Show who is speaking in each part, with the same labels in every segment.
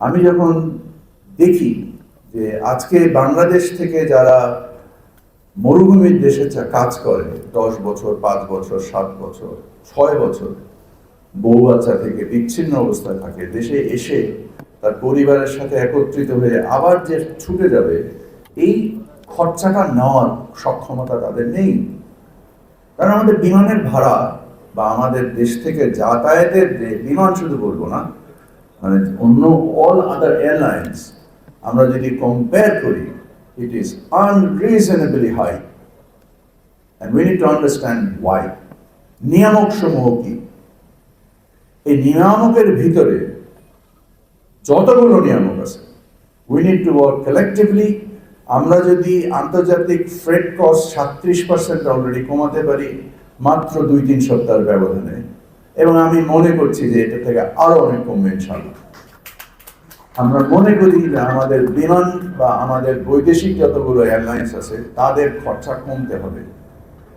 Speaker 1: আমি যখন দেখি যে আজকে বাংলাদেশ থেকে যারা মরুভূমির দেশে কাজ করে, দশ বছর, পাঁচ বছর, সাত বছর, ছয় বছর, বউ বাচ্চা থেকে বিচ্ছিন্ন অবস্থায় থাকে, দেশে এসে তার পরিবারের সাথে একত্রিত হয়ে আবার যে ছুটে যাবে, এই খরচাটা নেওয়ার সক্ষমতা তাদের নেই। কারণ আমাদের বিমানের ভাড়া বা আমাদের দেশ থেকে যাতায়াতের যে বিমান শুধু বলব না মানে অন্য অল আদার এয়ারলাইন্স আমরা যদি কম্পেয়ার করি it is unreasonably high and we need to understand why নিয়ামক সমূহ কি? এই নিয়ামকের ভিতরে যতগুলো নিয়ামক আছে we need to work collectively আমরা যদি আন্তর্জাতিক ফ্রেড কস্ট সাত্রিশ পার্সেন্ট অলরেডি কমাতে পারি, মাত্র দুই তিন সপ্তাহের ব্যবধানে এবং আমি মনে করছি যে এটা থেকে আরও অনেক কমবে ইনশাল্লাহ আমরা মনে করি যে আমাদের বিমান বা আমাদের বৈদেশিক যতগুলো এয়ারলাইন্স আছে, তাদের খরচা কমতে হবে।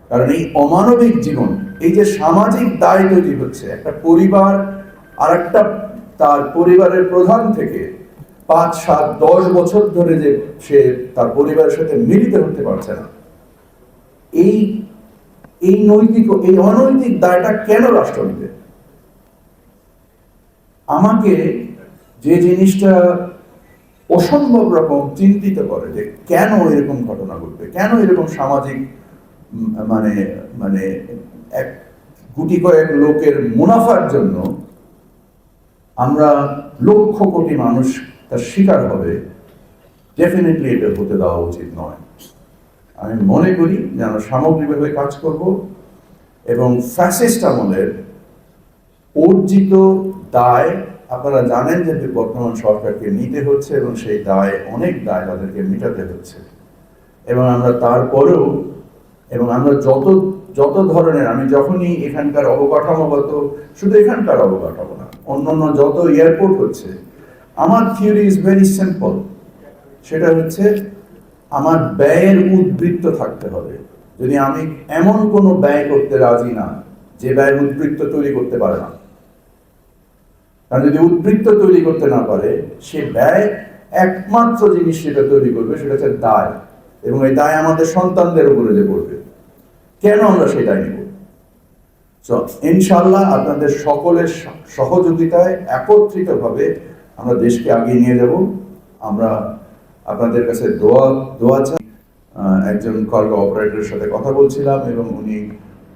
Speaker 1: কারণ এই অমানবিক জীবন, এই যে সামাজিক দায় তৈরি হচ্ছে, একটা পরিবার আর একটা তার পরিবারের প্রধান থেকে পাঁচ, সাত, দশ বছর ধরে যে সে তার পরিবারের সাথে মিলিত হতে পারছে না। এই এই নৈতিক, এই অনৈতিক দায়টা কেন রাষ্ট্র নিবে? আমাকে যে জিনিসটা অসম্ভব রকম চিন্তিত করে যে কেন এরকম ঘটনা ঘটবে, কেন এরকম সামাজিক মানে মানে এক গুটি কয়েক লোকের মুনাফার জন্য আমরা লক্ষ কোটি মানুষ তার শিকার হবে ডেফিনেটলি এটা হতে দেওয়া উচিত নয়। আমি মনে করি যে আমরা সামগ্রিকভাবে কাজ করব এবং ফ্যাসিস্ট আমলের অর্জিত দায় আপনারা জানেন যে বর্তমান সরকারকে নিতে হচ্ছে এবং সেই দায়, অনেক দায় তাদেরকে মেটাতে হচ্ছে। এবং আমরা তারপরেও এবং আমরা যত যত ধরনের, আমি যখনই এখানকার অবকাঠামোগত শুধু এখানকার অবকাঠামো না, অন্যান্য যত এয়ারপোর্ট হচ্ছে, আমার থিওরি ইজ ভেরি সিম্পল সেটা হচ্ছে আমার ব্যয়ের উদ্বৃত্ত থাকতে হবে। যদি আমি এমন কোনো ব্যয় করতে রাজি না, যে ব্যয় উদ্বৃত্ত তৈরি করতে পারে না। কারণ যদি উদ্বৃত্ত তৈরি করতে না পারে, সে ব্যয় একমাত্র জিনিস সেটা তৈরি করবে, সেটা হচ্ছে দায়। এবং এই দায় আমাদের সন্তানদের উপরে যে পড়বে। কেন আমরা দায় নিব? ইনশাল্লাহ আপনাদের সকলের সহযোগিতায় একত্রিতভাবে আমরা দেশকে আগিয়ে নিয়ে যাব। আমরা আপনাদের কাছে দোয়া দোয়া আহ, একজন কার্গো অপারেটরের সাথে কথা বলছিলাম এবং উনি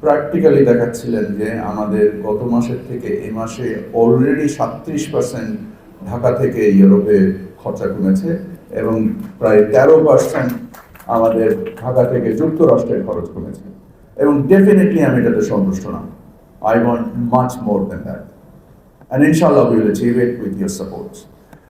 Speaker 1: প্র্যাকটিক্যালি দেখাচ্ছিলেন যে আমাদের গত মাসের থেকে এ মাসে অলরেডি সাত্রিশ পার্সেন্ট ঢাকা থেকে ইউরোপে খরচা কমেছে এবং প্রায় তেরো পার্সেন্ট আমাদের ঢাকা থেকে যুক্তরাষ্ট্রের খরচ কমেছে। এবং ডেফিনেটলি আমি এটাতে সন্তুষ্ট না। I want much more then that and ইনশাল্লাহ will achieve it with your supports